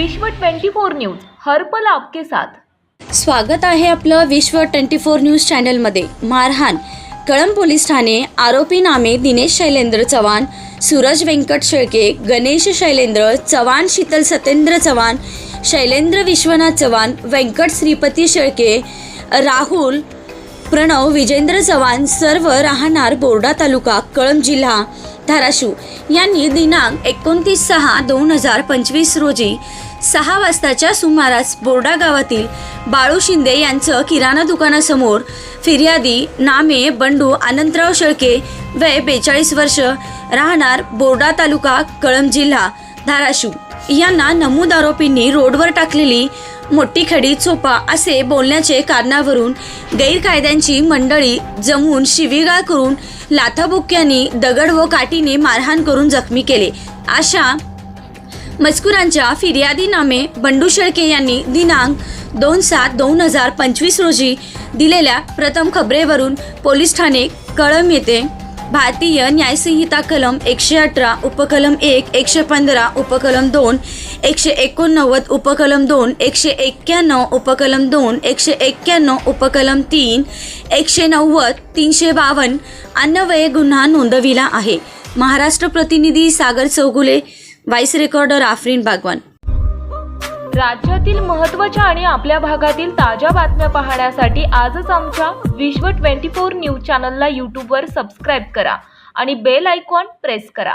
विश्व 24 न्यूज हर्पल आपके साथ. स्वागत आहे आपलं विश्व ट्वेंटी फोर न्यूज चॅनलमध्ये. मारहाण. कळंब पोलीस ठाणे आरोपी नामे दिनेश शैलेंद्र चव्हाण सूरज व्यंकट शेळके गणेश शैलेंद्र चव्हाण शीतल सत्येंद्र चव्हाण शैलेंद्र विश्वनाथ चव्हाण व्यंकट श्रीपती शेळके राहुल प्रणव विजेंद्र चव्हाण सर्व राहणार बोर्डा तालुका कळंब जिल्हा धाराशिव. यांनी दिनांक एकोणतीस सहा दोन हजार पंचवीस रोजी सहा वाजताच्या सुमारास बोर्डा गावातील बाळू शिंदे यांचं किराणा दुकानासमोर फिर्यादी नामे बंडू अनंतराव शेळके वय बेचाळीस वर्ष राहणार बोर्डा तालुका कळंब जिल्हा धाराशिव. यांना नमूद आरोपींनी रोडवर टाकलेली मोठी खडी चोपा असे बोलण्याचे कारणावरून गैरकायद्यांची मंडळी जमून शिवीगाळ करून लाथाबुक्यांनी दगड व काठीने मारहाण करून जखमी केले. अशा मजकुरांच्या फिर्यादीनामे बंडू शेळके यांनी दिनांक दोन सात दोन हजार पंचवीस रोजी दिलेल्या प्रथम खबरेवरून पोलीस ठाणे कळम येथे भारतीय न्यायसंहिता कलम एकशे अठरा उपकलम एक एकशे पंधरा उपकलम दोन एकशे एकोणनव्वद उपकलम दोन एकशे एक्क्याण्णव उपकलम दोन एकशे एक्क्याण्णव उपकलम तीन एकशे नव्वद तीनशे बावन्न अन्नवये गुन्हा नोंदविला आहे. महाराष्ट्र प्रतिनिधी सागर चौगुले व्हाईस रेकॉर्डर आफरीन बागवान राज्यातील महत्त्वाच्या आणि आपल्या भागातील ताज्या बातम्या पाहण्यासाठी आजच आमच्या विश्व 24 न्यूज चॅनलला यूट्यूबवर सबस्क्राईब करा आणि बेल आयकॉन प्रेस करा.